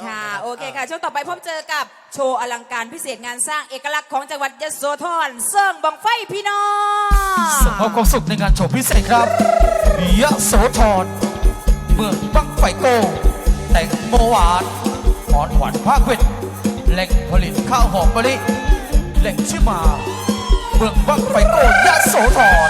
ค่ะ โอเคค่ะ ช่วงต่อไปพบเจอกับโชว์อลังการพิเศษงานสร้างเอกลักษณ์ของจังหวัดยโสธรเสิ่งบังไฟพี่น้องสมความสุขในงานโชว์พิเศษครับยะโสธรเมืองบังไฟโกแต่งโมหวานหอนหวานภาคเวทแหล่งผลิตข้าวหอมมะลิแหล่งชื่อมา เมืองบังไฟโกยะโสธร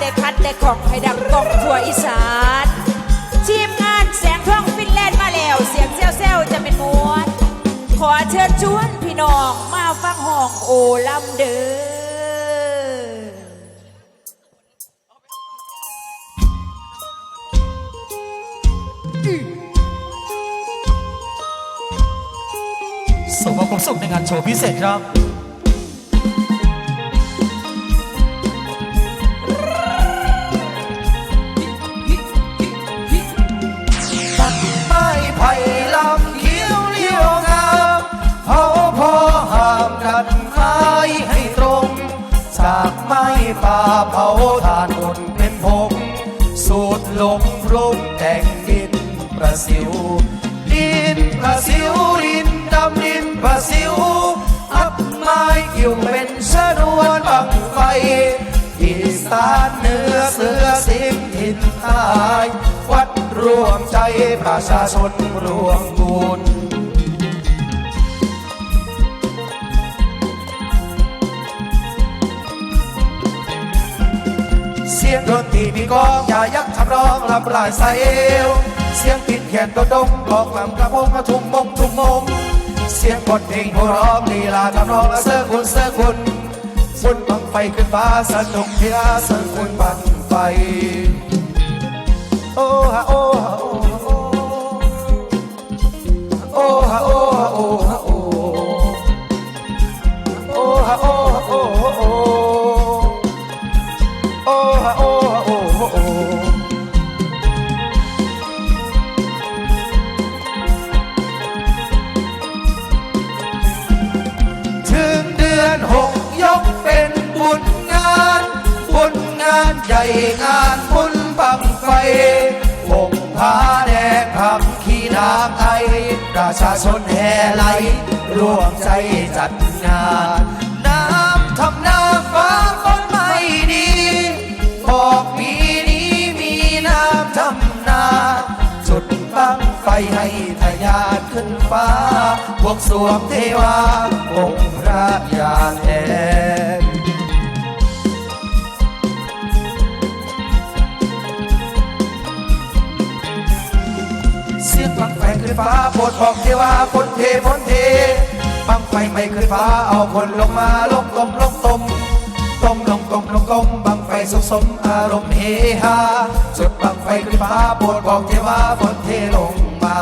ได้คัดได้ของให้ดังกองทั่วอีสาน ทีมงานแสงท่องฟินแลนด์มาแล้ว เสียงเซลเซลจะเป็นมวน ขอเชิญชวนพี่น้องมาฟังห้องโอลำเดอสมความสุขในงานโชว์พิเศษครับ สานเหนือเสือสิงถิ่นใต้วัดรวมใจประชาชนรวมบุญเสียงดนตรีมีกองอย่ายักทำร้องลำลายใสเอว เสียงปิดแขนตัวดงบอกลำกระพงกระทุ่มมงทุ่มมง เสียงบทเพลงโบร้องลีลาทำนองและเสื้อคุณเสื้อคุณ สุนบังไฟขึ้นฟ้าสนุกเพียเสื้อคุณบังไฟ โอ้ฮะโอ้ งานบุญบังไฟหงผาแดงคำขีนางไอประชาชนแห่ไหลร่วมใจจัดงาน น้ำทำนาฟ้าฝนไม่ดีบอกปีนี้มีน้ำทำนา จุดบังไฟให้ทะยานขึ้นฟ้าบวงสวงเทวาองค์พระยาแท ฟ้าโปรดบอกเทวาคนเทพ้นเทบังไฟไม่ขึ้นฟ้าเอาคนลงมาลงกลมลงตมต้มลงกลมลงกลมบังไฟสุขสมอารมณ์เฮฮาจุดบังไฟขึ้นฟ้าโปรดบอกเทวาคนเทลงมา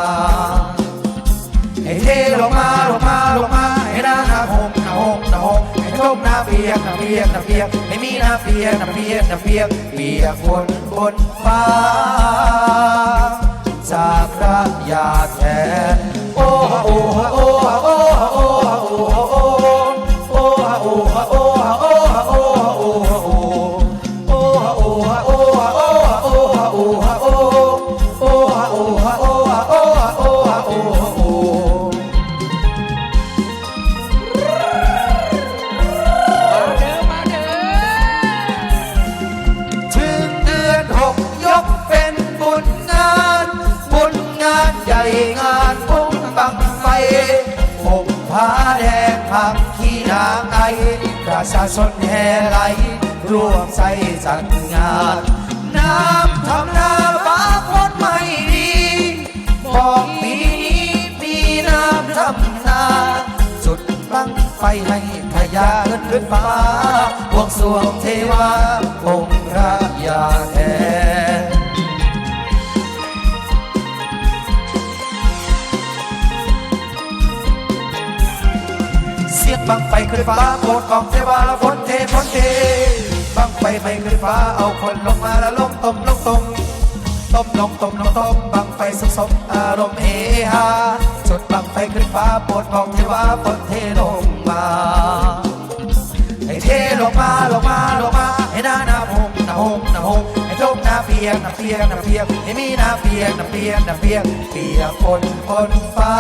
ให้เทลงมาลงมาลงมาให้หน้าหน้าหงหน้าหงหน้าหงให้ต้มหน้าเปียกหน้าเปียกหน้าเปียกให้มีหน้าเปียกหน้าเปียกหน้าเปียกเปียกบนบนฟ้า จากพระยาแท้โอ้ฮะโอ้ฮะโอ้ ประชาชนแห่ไหลร่วมใจจัดงาน น้ำทำนาฟ้าฝนไม่ดีบอกปีนี้มีน้ำทำนา จุดบังไฟให้ทยานขึ้นฟ้าบวงสรวงเทวาองค์พระยาแท บังไฟขึ้นฟ้าโปรดของเทวาฝนเทฝนเทบังไฟไม่ขึ้นฟ้าเอาคนลงมาแล้วลงตมลงตมต้มลงต้มลงต้มบังไฟสุขสมอารมณ์เฮฮาจุดบังไฟขึ้นฟ้าโปรดของเทวาฝนเทลงมาให้เทลงมาลงมาลงมาให้หน้าหน้าหงหน้าหงหน้าหงให้จมหน้าเปียกหน้าเปียกหน้าเปียกให้มีหน้าเปียกหน้าเปียกหน้าเปียกเปียกฝนฝนฟ้า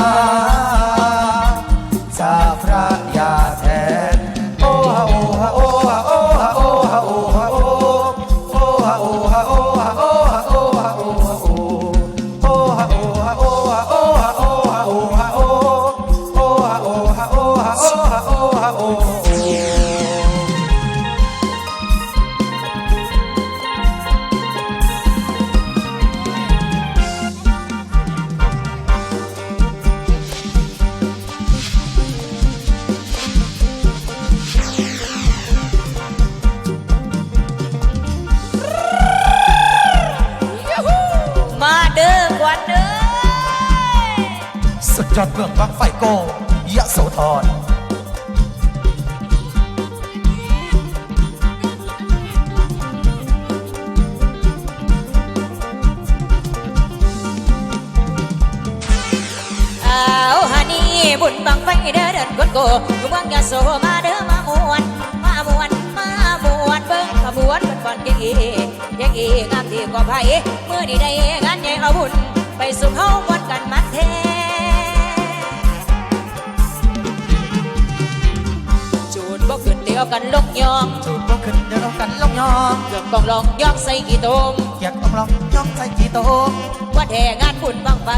ยอดเมืองบังไฟโกยะโสธรบุญบังไฟเด้อเดินกดโกอยู่เมืองยะโสมาเด้อมามวนมามวนมามวนเบิ่งขบวนเป็นก่อนเก่งอีเก่งอีงามที่ก็ไผเมื่อนี้ได้งานใหญ่เอาบุญไปสู่เฮามวนกันมัดแท้ ยวกันลกยองจูบก็ขึ้นเดี๋ยวเรากันลงยองเกือบกองลองยองใส่กี่ตมเกียกต้องลองย่องใส่จีโตมวัดแห่งานบุญบังไฟ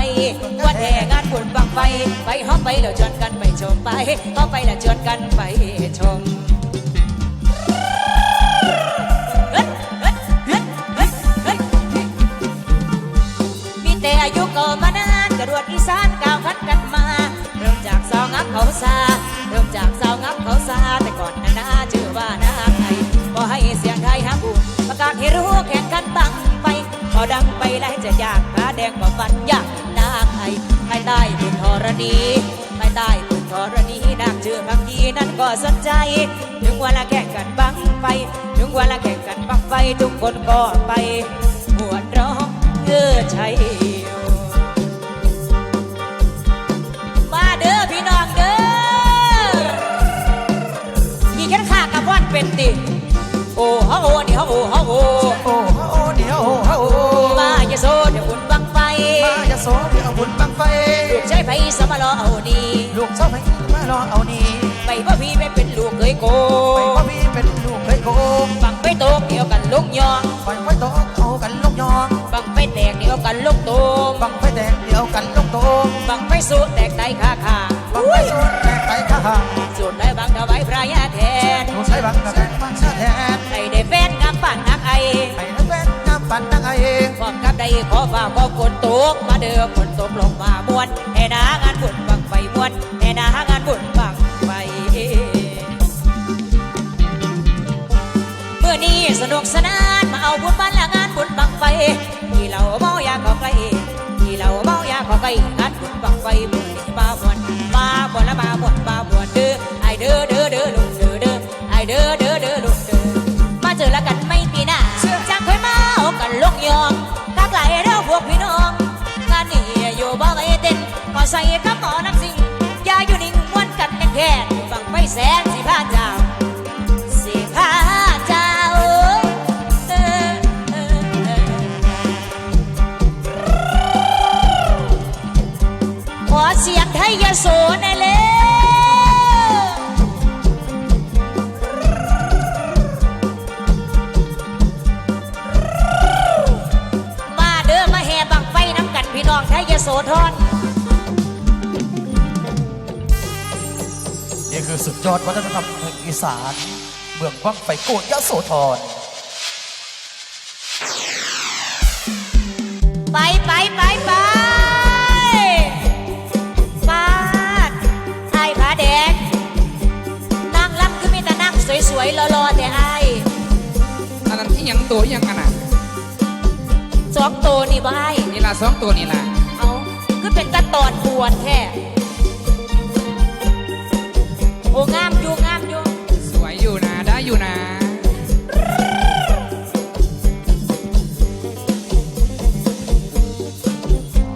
วัดแห่งานบุญบังไฟไปห้องไปแล้วชวนกันไปชมไปห้องไปแล้วชวนกันไปชมเฮ้ยเฮ้ยเฮ้ยเฮ้ยเฮ้ยมีแต่อายุเก่ามานานกระดวดอีสานก้าวขันกันมาเริ่มจากสาวงับเขาซา เริ่มจากสาวงับเขาซาแต่ก่อนนั้นาชื่อว่านาไทยบ่ให้เสียงไทยฮักบุญประกาศให้รู้แข่งกันบังไฟพอดังไปแล้วจะยากขาแดงกว่าฟันยากนางไทยภายใต้เป็นธรณีภายใต้เป็นธรณีนางชื่อพักยีนั่นก็สนใจ ถึงเวลาแข่งกันบังไฟถึงเวลาแข่งกันบังไฟทุกคนก็ไปหวนร้องเออใชั เป็นติโอ้ฮะโอ้นี่ฮะโอ้ฮะโอ้โอ้ฮะโอ้เดี๋ยวฮะโอ้มาอย่าโซเดี๋ยวบุญบังไฟมาจะโสเดี๋ยวบุญบังไฟลูกใช้ไฟสมารอเอาดีลูกเจ้าไปมารอเอานี่ไปพ่อพี่ไม่เป็นลูกเคยโกไปว่าพี่เป็นลูกเคยโกงบังไปโตกเดียวกันลุกยองไปไว้โตเอากันลงยองบังไปแตกเดียวกันลุกโตมบังไฟแดงเดียวกันลงโตมบังไปสู้แตกไตขาขาบังไฟโใช้บังกระแทกบังชาแทนให้ได้แฟนกับป่านนักไอไปนักแว่นน้ำปั่นนั่งไอเองพร้อมกับได้ขอฟ้าขอฝนตกมาเด้อฝนตกลงมามวนให้นางานบุญบังไฟมวนให้นางานบุญบังไฟเมื่อนี้สนุกสนานมาเอาบุญบ้านและงานบุญบังไฟที่เราเมายาขอไกลที่เราเมายาขอไกลงานบุญบังไฟ แสนสิพาเจ้า สิพาเจ้าเออเออเออขอเสียงไทยยโสหน่อยเลยมาเด้อมาแห่บังไฟน้ำกันพี่น้องไทยยโสธร คือสุดยอดวัฒนธรรมแห่งอีสาน เมืองบังไฟโกยะโสธรไปไปไปไปปาดไอ้ผาแดงนั่งลำคือมีแต่นั่งสวยๆรอๆแต่ไอ้อันนั้นที่ยังตัวยังอันน่ะสองตัวนี่บ่ไอ้นี่ละสองตัวนี่ละเอาคือเป็นตะตอนปวดแท้ โอ้งามอยู่งามอยู่สวยอยู่นะได้อยู่นะ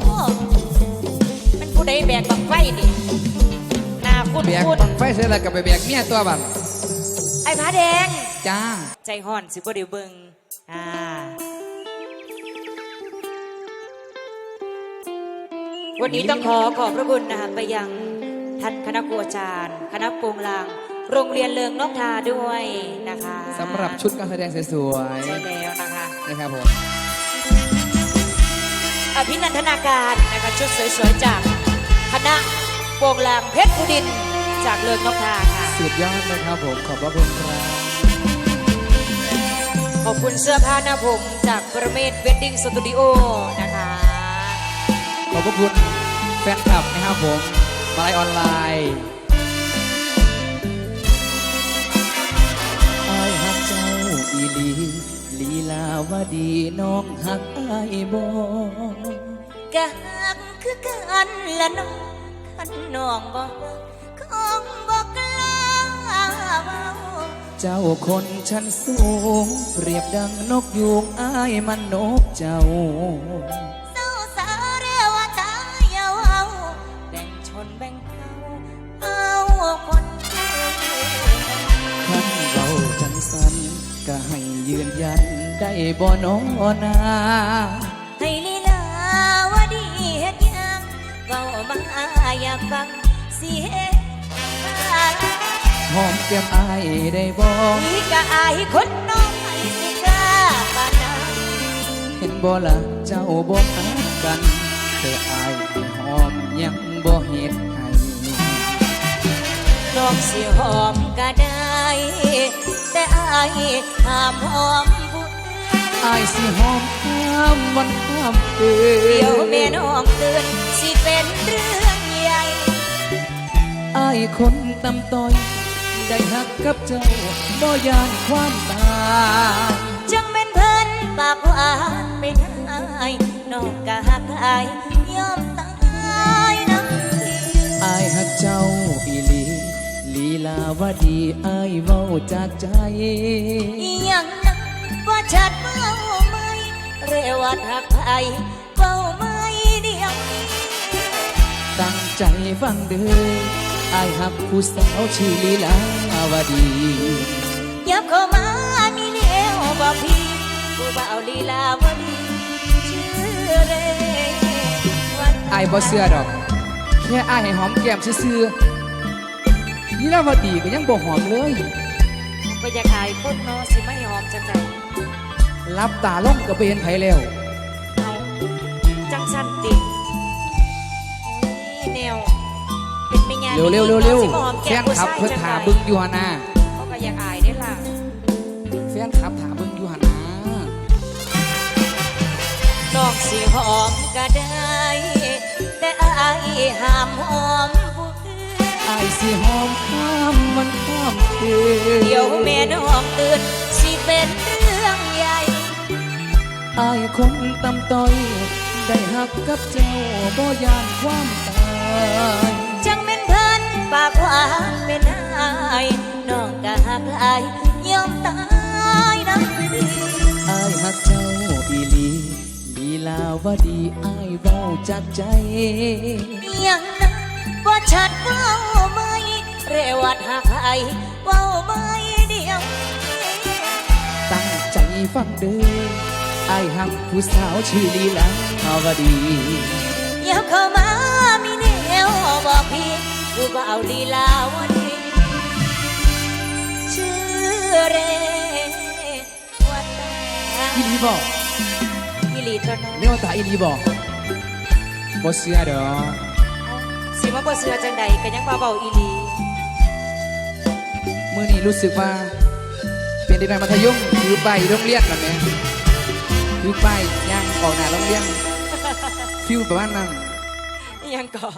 โอ้มันผู้ใดแบกบังไฟดิหน้าคุ้นแบกคุ้นบังไฟเสร็จแล้วก็ไปแบกเมียตัวบัดไอ้ผาแดง จ้า ใจห่อนสิบ่เดี๋ยวเบิงอ่าวันนี้ต้องขอขอบพระคุณนะคะไปยัง ท่านคณะครูอาจารย์ คณะโปรงลาง โรงเรียนเลิงนกทาด้วยนะคะสำหรับชุดการแสดงสวยใช่แล้วนะคะๆนะครับผม อภินันทนาการนะคะชุดสวยๆจากคณะโปรงลางเพชรบุดินทร์จากเลิงนกทาค่ะ สุดยอดนะครับผม ขอบพระคุณครับ ขอบคุณเสื้อผ้าหน้าผมจากประเมศเวดดิ้งสตูดิโอนะคะ ขอบพระคุณแฟนคลับนะครับผม มาลัยออนไลน์อายฮักเจ้าอีหลีลีลาวดีน้องฮักอายบ่กะหักคือกันละน้องขันน้องบอกคงบอกกล้าเบาเจ้าคนชั้นสูง เปรียบดังนกยูงอายมันนกเจ้า คนเดียวขันเราจังสันก็ให้ยืนยันได้บ่นอนาให้ลีลาวาดีเฮ็ดหยังเว้ามาอยากฟังสิเฮ็ดอะไรหอมแก้มอายได้บ่นี่ก็อายคนน้อยสิกล้าปานนั้นเห็นบ่ละเจ้าบ่ฮักกันแต่อาย น้องสิหอมก็ได้ แต่อายห้ามหอมผู้อื่นอายสิหอมข้ามวันข้ามคืเดี๋ยวแม่นน้องตื่นสิเป็นเรื่องใหญ่อายคนตำต้อยได้ฮักกับเจ้าบ่ยานความตายจังเป็นเพิ่นปากหวานเป็นอายน้องก็หักอายยอมตายน้ำทีอายฮักเจ้า ลีลาวดีอายเว้าจากใจ อีหยังนะว่าชัดเมาไหมเรวัดหักไผเบาไหมเดียวนี้ตั้งใจฟังเด้ออายฮักผู้สาวชื่อลีลาวดี ยับเข้ามามีเลี้ยวบอกพี่ผู้บ่าวลีลาวดีชื่อเรวัดอายบ่เชื่อดอก แค่อายให้หอมแก้มซื่อๆ ลีลาวดีก็ยังบ่หอมเลย ก็อยากขายคนเนาะสิไม่ยอมจังใดรับตาลงก็ไปเห็นไผแล้ว เอาจังสันติโอ้ยแนว เป็นไม่ยากเร็วเร็วเร็วเร็วสิมาหอมแฟก้มนขับผู้เพิ่นชยถาจังใดบึงอยู่หนนาเขาก็อยากอายได้อล่ะแฟนขับถาบึงอยู่หนนาน้องสิหอมก็ได้ แต่อายห้ามหอมผู้อื่นอายสิหอมข้ามมันข้ามคืนเดี๋ยวแม่น้องตื่นสิเป็นเรื่องใหญ่อายคนตำต้อย ได้ฮักกับเจ้าบ่ยานความตายจังเป็นเพิ่นปากหวานเป็นอายน้องก็หักอายยอมตายน้ำดีอายฮักเจ้าอีหลีลีลาวดีอายเว้าจากใจ ยังนะ ว่าชัดเว้าไหมเรวัดหักไอเว้าไหมเดียวตั้งใจฟังเด้ออายฮักผู้สาวชื่อลีลาวดี อย่าเข้ามามีแนวบอกพี่ผู้บ่าลีลาวดีชื่อเรวัดแตาอีหลีบอกอีหลีตัวน้องเรียกว่าตาอีหลีบอกบ่เชื่อดอก สิมาบ่เสือจังใดก็ยังบ่เบาอีหลีมื่อนี้รู้สึกว่า เป็นเด็กน้อยมัธยมถือไปายโรงเรียนแบบนี้ถือไปายย่างออกหน้าโรงเรียนฟิวประมาณนั้นอิหยังก่อ